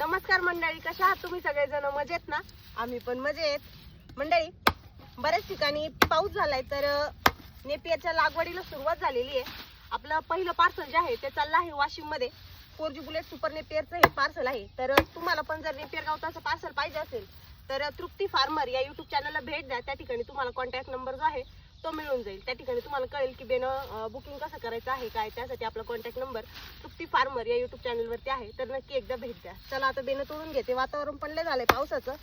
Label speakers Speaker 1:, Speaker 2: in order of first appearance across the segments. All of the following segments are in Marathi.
Speaker 1: नमस्कार मंडळी कशा आहात तुम्ही सगळेजण? मजेत ना? आम्ही पण मजेत. मंडळी बऱ्याच ठिकाणी पाऊस झालाय तर नेपियाच्या नेपियरच्या लागवडीला सुरुवात झालेली आहे. आपलं पहिलं पार्सल जे आहे ते चाललं आहे वाशिममध्ये. फोर जी बुलेट सुपर नेपियरचं हे पार्सल आहे. तर तुम्हाला पण जर नेपियर गावताचं पार्सल पाहिजे असेल तर तृप्ती फार्मर या युट्यूब चॅनलला भेट द्या. त्या ठिकाणी तुम्हाला कॉन्टॅक्ट नंबर जो आहे तो मिळून जाईल. त्या ठिकाणी तुम्हाला कळेल की बेनं बुकिंग कसं करायचं आहे काय त्यासाठी आपला कॉन्टॅक्ट नंबर तृप्ती फार्मर या युट्यूब चॅनलवरती आहे. तर नक्की एकदा भेट द्या. चला आता बेनं तोडून घेते. वातावरण पण झालंय पावसाचं.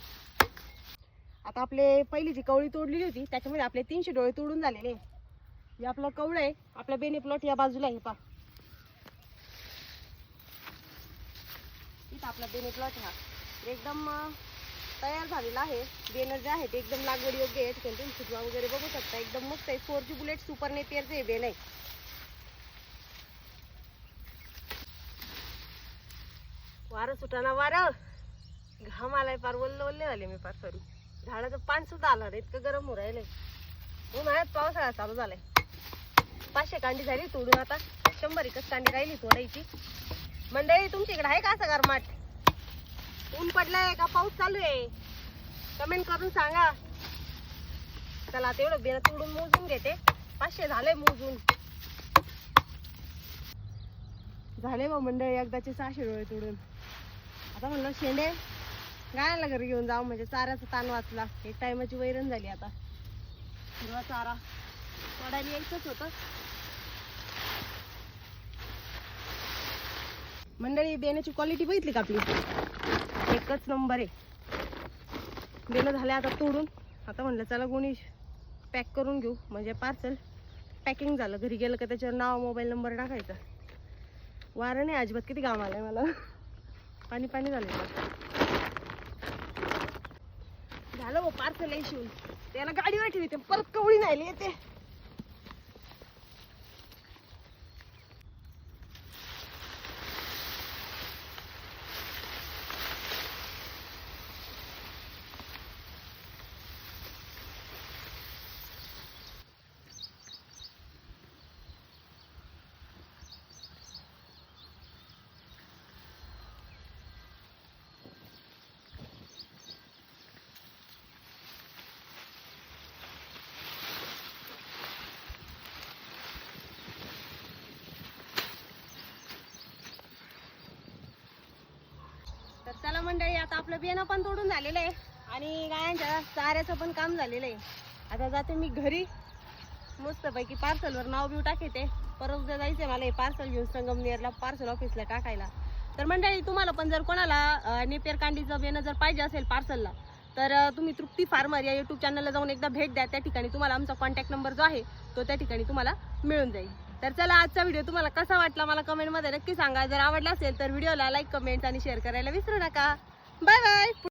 Speaker 1: आता आपले पहिली जी कवळी तोडलेली होती त्याच्यामध्ये आपले तीनशे डोळे तोडून झालेले. हे आपलं कवळं आहे. आपला बेने प्लॉट या बाजूला आहे पा इथं आपला बेने प्लॉट हा. एकदम तयार झालेला आहे. बेनर जे आहे ते एकदम लागवड योग्य आहे. ठिकाणी तुम्ही फुटवा वगैरे बघू शकता. एकदम मस्त आहे. फोर जी बुलेट सुपर नेपियरचे हे बेन आहे. वारं सुटाना वारं. घाम आलाय पार वल्ल वल्ले झाले मी पार सरू झाडाचं पान सुद्धा आलं रे इतकं गरम हो राहिलंय. उन्हाळ्यात पावसाळा चालू झालाय. पाचशे कांडी झाली तोडून आता. शंभर एकच कांडी राहिली तोडायची. मंडळी तुमच्या इकडे आहे का असं गरमाट? ऊन पडलंय का? पाऊस चालू आहे. कमेंट करून सांगा. चला तेवढं बेन तोडून मोजून घेते. पाचशे झाले मोजून. झाले बा मंडळी एकदाचे सहाशे डोळे तोडून. आता म्हणलं शेंडे गायला घरी घेऊन जाऊ म्हणजे चाऱ्याचा ताण वाचला. एक टायमाची वैरण झाली आता. हिरवा चारा. तोडायला यायचंच होतं. मंडळी बेण्याची क्वालिटी बघितली का आपली? एकच नंबर आहे. बेलं झालं आता तोडून. आता म्हणलं चला कोणी पॅक करून घेऊ. म्हणजे पार्सल पॅकिंग झालं. घरी गेलं का त्याच्यावर नाव मोबाईल नंबर टाकायचा. वारं नाही अजिबात किती काम आहे मला. पाणी पाणी झालं झालं हो पार्सल आहे शिवून त्याला गाडीवर ते परत कवळी नाही येते. मंडळी आता आपलं बियाणं पण तोडून झालेलं आहे आणि गायांच्या चाऱ्याचं पण काम झालेलं आहे. आता जाते मी घरी. मस्तपैकी पार्सलवर नाव बिव टाकते परत उद्या जायचंय मला हे पार्सल घेऊन संगमनेरला पार्सल ऑफिसला टाकायला. तर मंडळी तुम्हाला पण जर कोणाला अं, नेपियर कांडीचं बियाणं जर पाहिजे असेल पार्सलला तर तुम्ही तृप्ती फार्मर या यूट्यूब चॅनलला जाऊन एकदा भेट द्या. त्या ठिकाणी तुम्हाला आमचा कॉन्टॅक्ट नंबर जो आहे तो त्या ठिकाणी तुम्हाला मिळून जाईल. तर चला आजचा व्हिडिओ तुम्हाला कसा वाटला मला कमेंटमध्ये नक्की सांगा. जर आवडला असेल तर व्हिडिओला लाईक कमेंट आणि शेअर करायला विसरू नका. Bye bye